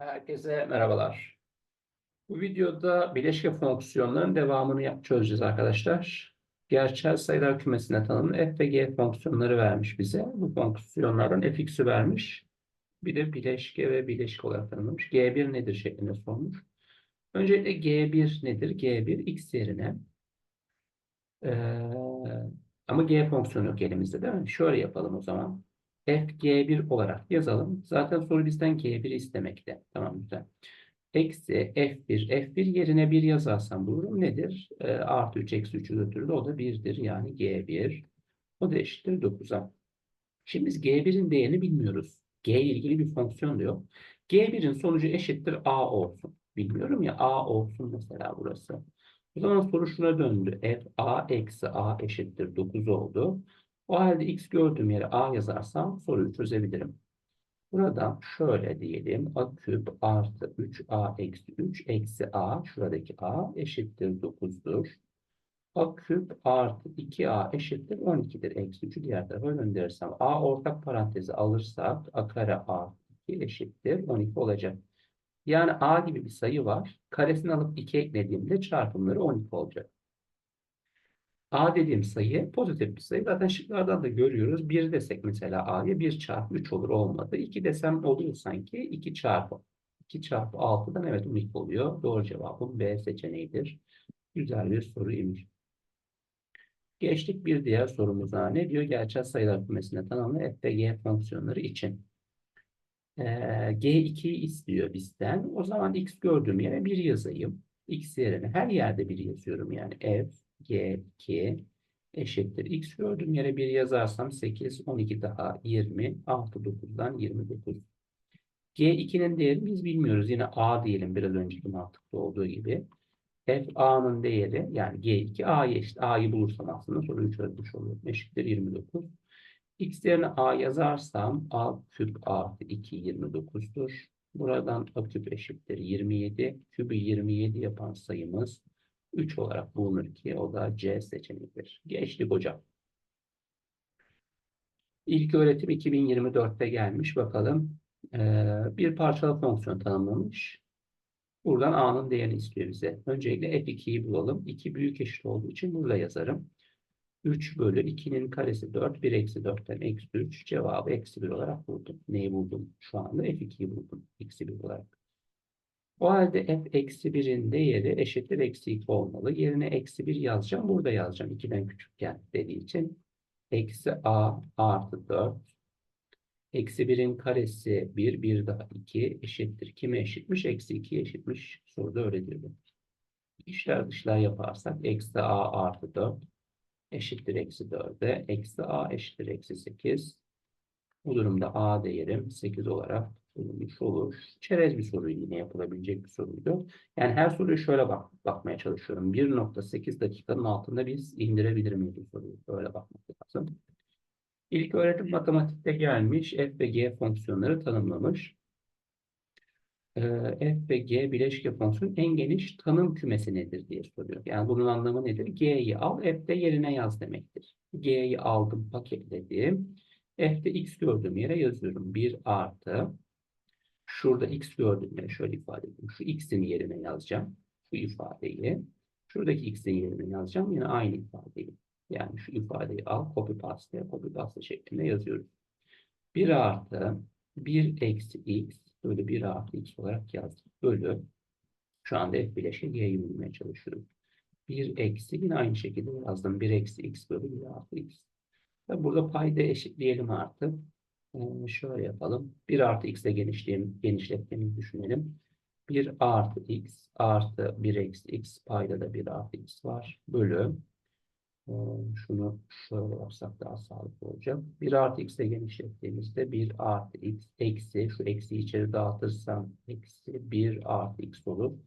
Herkese merhabalar. Bu videoda bileşke fonksiyonların devamını çözeceğiz arkadaşlar. Gerçel sayılar kümesine tanımlı f ve g fonksiyonları vermiş bize. Bu fonksiyonlardan fx'i vermiş. Bir de bileşke ve bileşik olarak tanımlamış. G1 nedir şeklinde sormuş. Öncelikle G1 nedir? G1 x yerine Ee, ama g fonksiyonu yok elimizde değil mi? Şöyle yapalım o zaman. F g1 olarak yazalım. Zaten soru bizden g1 istemekte. Tamam güzel. Eksi f1, f1 yerine 1 yazarsam bulurum nedir? Ee, artı 3 eksi 3'ü götürür. O da 1'dir. Yani g1. O da eşittir 9'a. Şimdi biz g1'in değerini bilmiyoruz. g ile ilgili bir fonksiyon da yok. g1'in sonucu eşittir a olsun. Bilmiyorum ya a olsun mesela burası. O zaman soru şuna döndü. f a eksi a eşittir 9 oldu. O halde x gördüğüm yere a yazarsam soruyu çözebilirim. Buradan şöyle diyelim. a küp artı 3a eksi 3 eksi a şuradaki a eşittir 9'dur. a küp artı 2a eşittir 12'dir. Eksi 3'ü diğer tarafa gönderirsem a ortak parantezi alırsak a kare artı 2 eşittir 12 olacak. Yani a gibi bir sayı var. Karesini alıp 2 eklediğimde çarpımları 12 olacak. A dediğim sayı pozitif bir sayı. Zaten şıklardan da görüyoruz. 1 desek mesela A'ya 1 çarpı 3 olur olmadı. 2 desem oluyor sanki. 2 çarpı 2 çarpı 6'dan evet 12 oluyor. Doğru cevabım B seçeneğidir. Güzel bir soruymuş. Geçtik bir diğer sorumuza. Ne diyor? Gerçel sayılar kümesine tanımlı f ve g fonksiyonları için. Ee, G2'yi istiyor bizden. O zaman x gördüğüm yere 1 yazayım. X yerine her yerde 1 yazıyorum yani. F, G2 eşittir. X gördüğüm yere 1 yazarsam 8, 12 daha 20, 6, 9'dan 29. G2'nin değerini biz bilmiyoruz. Yine A diyelim biraz önceki mantıkta olduğu gibi. F A'nın değeri yani G2 A'ya eşit. A'yı bulursam aslında soruyu çözmüş oluyorum. Eşittir 29. X yerine A yazarsam A küp artı 2 29'dur. Buradan A küp eşittir 27. Kübü 27 yapan sayımız 3 olarak bulunur ki o da C seçeneğidir. Geçtik hocam. İlk öğretim 2024'te gelmiş. Bakalım. Ee, bir parçalı fonksiyon tanımlamış. Buradan A'nın değerini istiyor bize. Öncelikle F2'yi bulalım. 2 büyük eşit olduğu için burada yazarım. 3 bölü 2'nin karesi 4. 1 eksi 4'ten eksi 3. Cevabı eksi 1 olarak buldum. Neyi buldum? Şu anda F2'yi buldum. Eksi 1 olarak. O halde f eksi 1'in değeri eşittir eksi 2 olmalı. Yerine eksi 1 yazacağım. Burada yazacağım. 2'den küçükken dediği için. Eksi a artı 4. Eksi 1'in karesi 1. 1 daha 2 eşittir. Kime eşitmiş? Eksi 2 eşitmiş. Soruda diyor. İşler dışlar yaparsak eksi a artı 4 eşittir eksi 4'e. Eksi a eşittir eksi 8. Bu durumda a değerim 8 olarak bulunmuş olur. Çerez bir soru yine yapılabilecek bir soruydu. Yani her soruyu şöyle bak bakmaya çalışıyorum. 1.8 dakikanın altında biz indirebilir miyiz bu soruyu? Böyle bakmak lazım. İlk öğretim matematikte gelmiş. F ve G fonksiyonları tanımlamış. Ee, F ve G bileşke fonksiyon en geniş tanım kümesi nedir diye soruyor. Yani bunun anlamı nedir? G'yi al, F'de yerine yaz demektir. G'yi aldım, paketledim. F'de x gördüğüm yere yazıyorum. 1 artı Şurada x gördüğüm yere şöyle ifade edeyim. Şu x'in yerine yazacağım. Şu ifadeyi. Şuradaki x'in yerine yazacağım. Yine aynı ifadeyi. Yani şu ifadeyi al, copy paste, copy paste şeklinde yazıyoruz. 1 artı 1 eksi x böyle 1 artı x olarak yazdım. Bölü şu anda f bileşe g'yi bulmaya çalışıyorum. 1 eksi yine aynı şekilde yazdım. 1 eksi x bölü 1 artı x. Ve burada payda eşitleyelim artık. Ee, şöyle yapalım. 1 artı x ile genişleyeyim, genişlettiğimizi düşünelim. 1 artı x artı 1 eksi x payda da 1 artı x var. Bölü. Ee, şunu şöyle yapsak daha sağlıklı olacak. 1 artı x ile genişlettiğimizde 1 artı x eksi şu eksiyi içeri dağıtırsam eksi 1 artı x olur.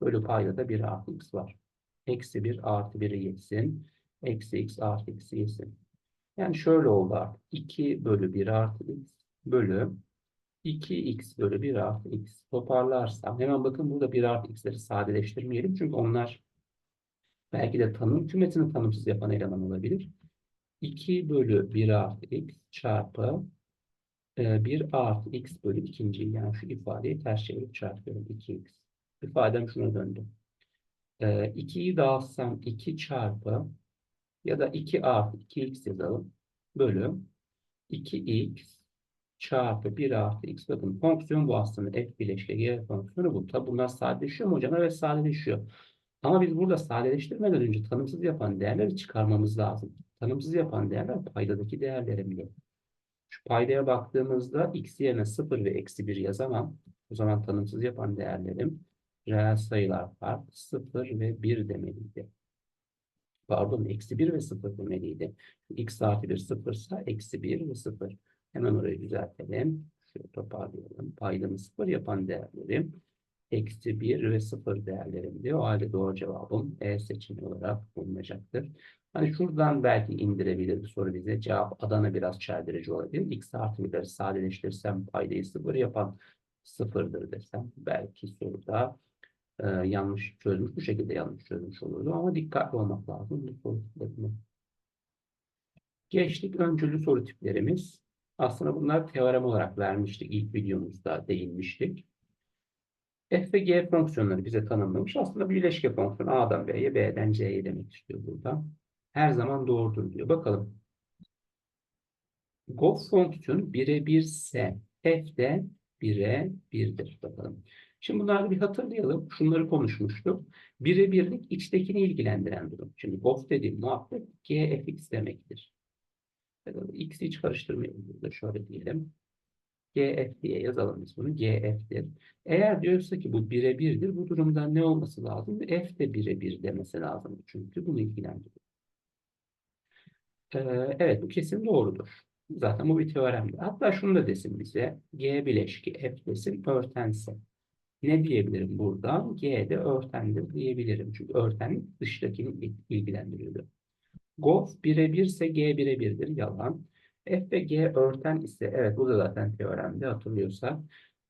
Bölü payda da 1 artı x var. Eksi 1 artı 1'i yesin. Eksi x artı x'i yesin. Yani şöyle oldu artık. 2 bölü 1 artı x bölü 2x bölü 1 artı x toparlarsam hemen bakın burada 1 artı x'leri sadeleştirmeyelim. Çünkü onlar belki de tanım kümesini tanımsız yapan eleman olabilir. 2 bölü 1 artı x çarpı e, 1 artı x bölü ikinci yani şu ifadeyi ters çevirip çarpıyorum 2x. İfadem şuna döndü. E, 2'yi dağıtsam 2 çarpı ya da 2 artı 2x yazalım. Bölü 2x çarpı 1 artı x. Bakın fonksiyon bu aslında. F bileşke g fonksiyonu bu. Tabi bunlar sadeleşiyor mu hocam? Evet sadeleşiyor. Ama biz burada sadeleştirmeden önce tanımsız yapan değerleri çıkarmamız lazım. Tanımsız yapan değerler paydadaki değerlerimdi. Şu paydaya baktığımızda x yerine 0 ve eksi 1 yazamam. O zaman tanımsız yapan değerlerim reel sayılar fark 0 ve 1 demeliydi. Pardon eksi 1 ve 0 demeliydi. x artı 1 0 ise eksi 1 ve 0. Hemen orayı düzeltelim. Şöyle toparlayalım. Paydamı 0 yapan değerlerim eksi 1 ve 0 değerlerimdi. O halde doğru cevabım E seçeneği olarak bulunacaktır. Hani şuradan belki indirebilir bir soru bize. Cevap Adana biraz çeldirici olabilir. X artı 1'leri sadeleştirsem paydayı 0 yapan 0'dır desem belki soruda e, yanlış çözmüş. Bu şekilde yanlış çözmüş olurdu. Ama dikkatli olmak lazım. Bu soru. Geçtik öncüllü soru tiplerimiz. Aslında bunlar teorem olarak vermiştik. İlk videomuzda değinmiştik. F ve G fonksiyonları bize tanımlamış. Aslında bir bileşke fonksiyonu A'dan B'ye, B'den C'ye demek istiyor burada. Her zaman doğrudur diyor. Bakalım. Gof fonksiyonu birebirse F de 1'e 1'dir. Bakalım. Şimdi bunları bir hatırlayalım. Şunları konuşmuştuk. Birebirlik içtekini ilgilendiren durum. Şimdi gof dediğim muhabbet G fx demektir. X'i hiç karıştırmayalım burada. Şöyle diyelim. GF diye yazalım biz bunu. GF'dir. Eğer diyorsa ki bu birebirdir, bu durumda ne olması lazım? F de birebir demesi lazım. Çünkü bunu ilgilendiriyor. Ee, evet bu kesin doğrudur. Zaten bu bir teoremdi. Hatta şunu da desin bize. G bileşki F desin örtense. Ne diyebilirim buradan? G de örtendir diyebilirim. Çünkü örtenlik dıştakini ilgilendiriyordu. Gof birebirse G birebirdir. Yalan. F ve G örten ise, evet bu da zaten teoremde hatırlıyorsak.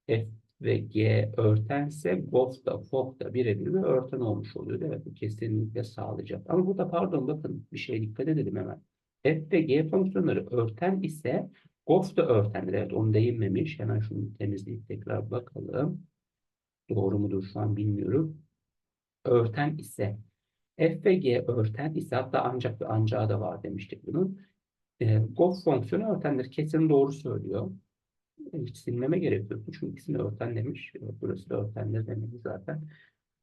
F ve G örtense GOF da FOF da birebir ve örten olmuş oluyor. Evet bu kesinlikle sağlayacak. Ama burada pardon bakın bir şeye dikkat edelim hemen. F ve G fonksiyonları örten ise GOF da örtendir. Evet onu değinmemiş. Hemen şunu temizleyip tekrar bakalım. Doğru mudur şu an bilmiyorum. Örten ise F ve G örten ise hatta ancak ve ancağı da var demiştik bunun. E, Gof fonksiyonu örtendir. Kesin doğru söylüyor. Hiç silmeme gerek yok. Çünkü ikisini örten demiş. Evet, burası da örtendir demeli zaten.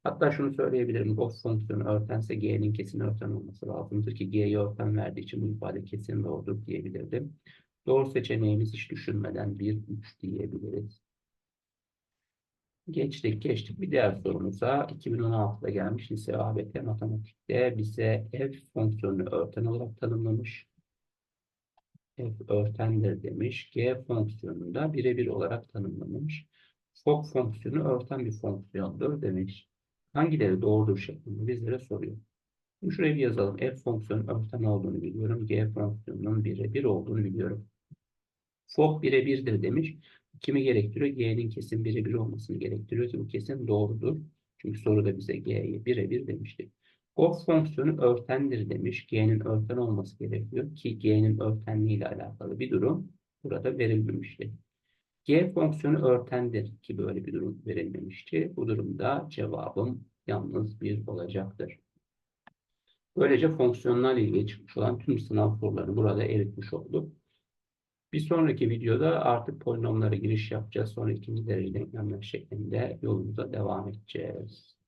Hatta şunu söyleyebilirim. Gof fonksiyonu örtense G'nin kesin örten olması lazımdır ki G'yi örten verdiği için bu ifade kesin doğrudur diyebilirdim. Doğru seçeneğimiz hiç düşünmeden 1, 3 diyebiliriz. Geçtik geçtik bir diğer sorumuza 2016'da gelmiş lise ABT matematikte bize f fonksiyonunu örten olarak tanımlamış. F örtendir demiş. G fonksiyonunda birebir olarak tanımlamış. Fok fonksiyonu örten bir fonksiyondur demiş. Hangileri doğrudur şeklinde bizlere soruyor. Şimdi şuraya bir yazalım. F fonksiyonu örten olduğunu biliyorum. G fonksiyonunun birebir olduğunu biliyorum. Fok birebirdir demiş. Kimi gerektiriyor? G'nin kesin birebir olmasını gerektiriyor. Bu kesin doğrudur. Çünkü soruda bize G'yi birebir demişti. Gof fonksiyonu örtendir demiş. G'nin örten olması gerekiyor ki G'nin örtenliği ile alakalı bir durum burada verilmemişti. G fonksiyonu örtendir ki böyle bir durum verilmemişti. Bu durumda cevabım yalnız bir olacaktır. Böylece fonksiyonlarla ilgili çıkmış olan tüm sınav sorularını burada eritmiş olduk. Bir sonraki videoda artık polinomlara giriş yapacağız. Sonra ikinci derece denklemler şeklinde yolumuza devam edeceğiz.